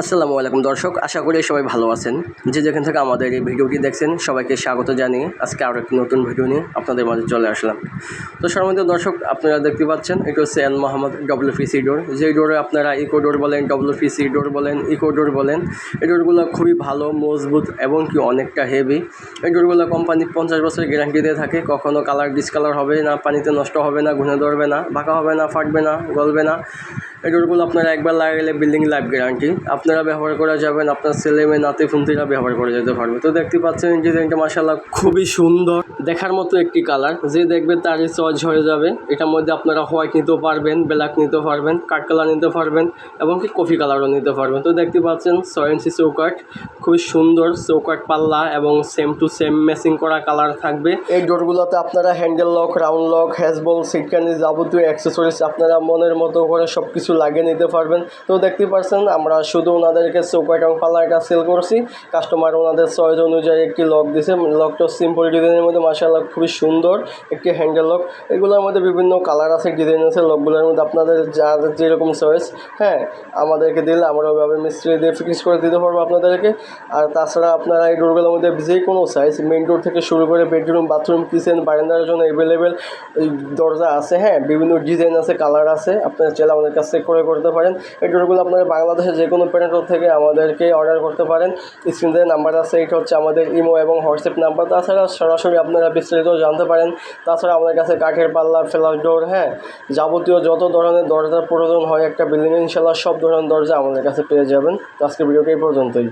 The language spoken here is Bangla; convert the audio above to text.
আসসালামু আলাইকুম দর্শক, আশা করি সবাই ভালো আছেন। যে যেখান থেকে আমাদের এই ভিডিওটি দেখছেন, সবাইকে স্বাগত জানিয়ে আজকে আরও একটি নতুন ভিডিও নিয়ে আপনাদের মাঝে চলে আসলাম। তো সর্বমধ্যে দর্শক, আপনারা দেখতে পাচ্ছেন, এটা হচ্ছে এন মোহাম্মদ ডব্লিউপিসি ডোর। যেই ডোরে আপনারা ইকো ডোর বলেন, ডব্লিউপিসি ডোর বলেন, ইকো ডোর বলেন, এই ডোরগুলো খুবই ভালো, মজবুত এবং কি অনেকটা হেভি এই ডোরগুলো কোম্পানি পঞ্চাশ বছরের গ্যারান্টি দিয়ে থাকে কখনও কালার ডিসকালার হবে না, পানিতে নষ্ট হবে না ঘুনে ধরবে না, বাঁকা হবে না, ফাটবে না, গলবে না। এই ডোরগুলো আপনারা একবার লাগালে বিল্ডিং লাইফ গ্যারান্টি আপনারা ব্যবহার করা যাবেন, আপনার ছেলে মেয়ে, নাতি ফুন্তিরা ব্যবহার করে যেতে পারবে। তো দেখতে পাচ্ছেন ডিজাইনটা মাসাল্লাহ খুবই সুন্দর। দেখার মতো একটি কালার যে দেখবে তারই চয়েস হয়ে যাবে। এটার মধ্যে আপনারা হোয়াইট নিতেও পারবেন ব্ল্যাক নিতে পারবেন কাঠ কালার নিতে পারবেন এবং কি কফি কালারও নিতে পারবেন। তো দেখতে পাচ্ছেন ছয় ইঞ্চি চৌকাট খুবই সুন্দর চৌকাট পাল্লা এবং সেম টু সেম ম্যাচিং করা কালার থাকবে। এই ডোরগুলোতে আপনারা হ্যান্ডেল লক রাউন্ড লক হ্যাজবল সিটকানি যাবতীয় অ্যাক্সেসরিজ আপনারা মনের মতো করে সব কিছু লাগিয়ে নিতে পারবেন। তো দেখতে পাচ্ছেন, আমরা শুধু ওনাদেরকে চৌকাট এবং পাল্লাটা সেল করছি। কাস্টমার ওনাদের চয়েস অনুযায়ী একটি লক দিছে। লকটা সিম্পল ডিজাইনের মধ্যে মাসাল্লাহ খুবই সুন্দর একটি হ্যান্ডেল লক এগুলোর মধ্যে বিভিন্ন কালার আছে ডিজাইন আছে। লকগুলোর মধ্যে আপনাদের যার যেরকম চয়েস হ্যাঁ আমাদেরকে দিলে আমরা ওইভাবে মিস্ত্রি দিয়ে ফিক্স করে দিতে পারব আপনাদেরকে। আর তাছাড়া আপনারা এই ডোরগুলোর মধ্যে যে কোনো সাইজ মেন ডোর থেকে শুরু করে বেডরুম বাথরুম কিচেন বারান্দার জন্য অ্যাভেলেবেল দরজা আছে হ্যাঁ বিভিন্ন ডিজাইন আছে কালার আছে। আপনারা চাইলে আমাদের কাছ থেকে করে করতে পারেন। এই ডোরগুলো আপনারা বাংলাদেশের যে কোনো প্যানেটর থেকে আমাদেরকে অর্ডার করতে পারেন। স্ক্রিনে নাম্বার আছে, এটা হচ্ছে আমাদের ইমো এবং হোয়াটসঅ্যাপ নাম্বার তাছাড়া সরাসরি আপনারা বিস্তারিত জানতে পারেন। তাছাড়া আমাদের কাছে কাঠের পাল্লা ফ্ল্যাশ ডোর হ্যাঁ যাবতীয় যত ধরনের দরজার প্রয়োজন হয় একটা বিল্ডিং ইনশাল্লাহ সব ধরনের দরজা আমাদের কাছে পেয়ে যাবেন। আজকে ভিডিওটি এই পর্যন্তই।